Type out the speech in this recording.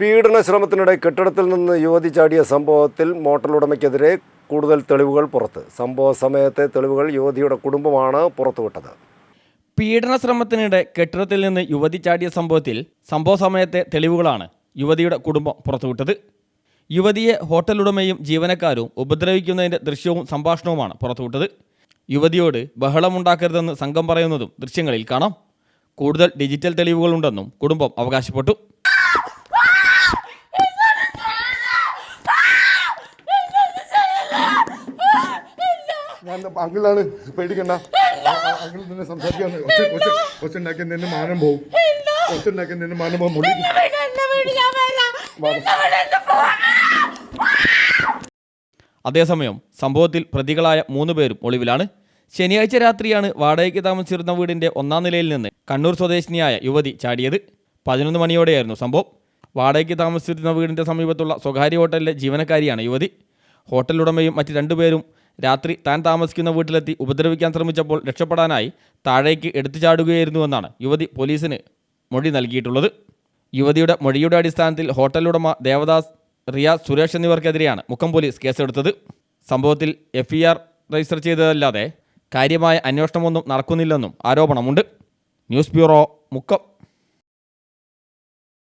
പീഡന ശ്രമത്തിനിടെ കെട്ടിടത്തിൽ നിന്ന് യുവതി ചാടിയ സംഭവത്തിൽ മോട്ടോർ ഉടമയ്ക്കെതിരെ കൂടുതൽ തെളിവുകൾ പുറത്ത്. സംഭവ സമയത്തെ തെളിവുകൾ യുവതിയുടെ കുടുംബമാണ് പുറത്തുവിട്ടത്. പീഡന ശ്രമത്തിനിടെ കെട്ടിടത്തിൽ നിന്ന് യുവതി ചാടിയ സംഭവത്തിൽ സംഭവ സമയത്തെ തെളിവുകളാണ് യുവതിയുടെ കുടുംബം പുറത്തുവിട്ടത്. യുവതിയെ ഹോട്ടൽ ഉടമയും ജീവനക്കാരും ഉപദ്രവിക്കുന്നതിന്റെ ദൃശ്യവും സംഭാഷണവുമാണ് പുറത്തുവിട്ടത്. യുവതിയോട് ബഹളമുണ്ടാക്കരുതെന്ന് സംഘം പറയുന്നതും ദൃശ്യങ്ങളിൽ കാണാം. കൂടുതൽ ഡിജിറ്റൽ തെളിവുകളുണ്ടെന്നും കുടുംബം അവകാശപ്പെട്ടു. അങ്കിളാണ്? പേടിക്കണ്ട. അങ്കിൾ നിന്നെ സംസാരിക്കാൻ ഒച്ചുണ്ടാക്കി നിന്ന് മാനം പോവും. ഒച്ചുണ്ടാക്കി നിന്ന് മാനം പോകും മുള്ളി അതേസമയം സംഭവത്തിൽ പ്രതികളായ മൂന്ന് പേരും ഒളിവിലാണ്. ശനിയാഴ്ച രാത്രിയാണ് വാടകയ്ക്ക് താമസിച്ചിരുന്ന വീടിന്റെ ഒന്നാം നിലയിൽ നിന്ന് കണ്ണൂർ സ്വദേശിനിയായ യുവതി ചാടിയത്. പതിനൊന്ന് മണിയോടെയായിരുന്നു സംഭവം. വാടകയ്ക്ക് താമസിച്ചിരുന്ന വീടിന്റെ സമീപത്തുള്ള സ്വകാര്യ ഹോട്ടലിലെ ജീവനക്കാരിയാണ് യുവതി. ഹോട്ടലുടമയും മറ്റ് രണ്ടുപേരും രാത്രി താൻ താമസിക്കുന്ന വീട്ടിലെത്തി ഉപദ്രവിക്കാൻ ശ്രമിച്ചപ്പോൾ രക്ഷപ്പെടാനായി താഴേക്ക് എടുത്തു ചാടുകയായിരുന്നുവെന്നാണ് യുവതി പോലീസിന് മൊഴി നൽകിയിട്ടുള്ളത്. യുവതിയുടെ മൊഴിയുടെ അടിസ്ഥാനത്തിൽ ഹോട്ടൽ ഉടമ ദേവദാസ് റിയാസ് സുരേഷ് എന്നിവർക്കെതിരെയാണ് മുക്കം പോലീസ് കേസെടുത്തത്. സംഭവത്തിൽ എഫ് ഇ ആർ രജിസ്റ്റർ ചെയ്തതല്ലാതെ കാര്യമായ അന്വേഷണമൊന്നും നടക്കുന്നില്ലെന്നും ആരോപണമുണ്ട്. News bureau Mukkam.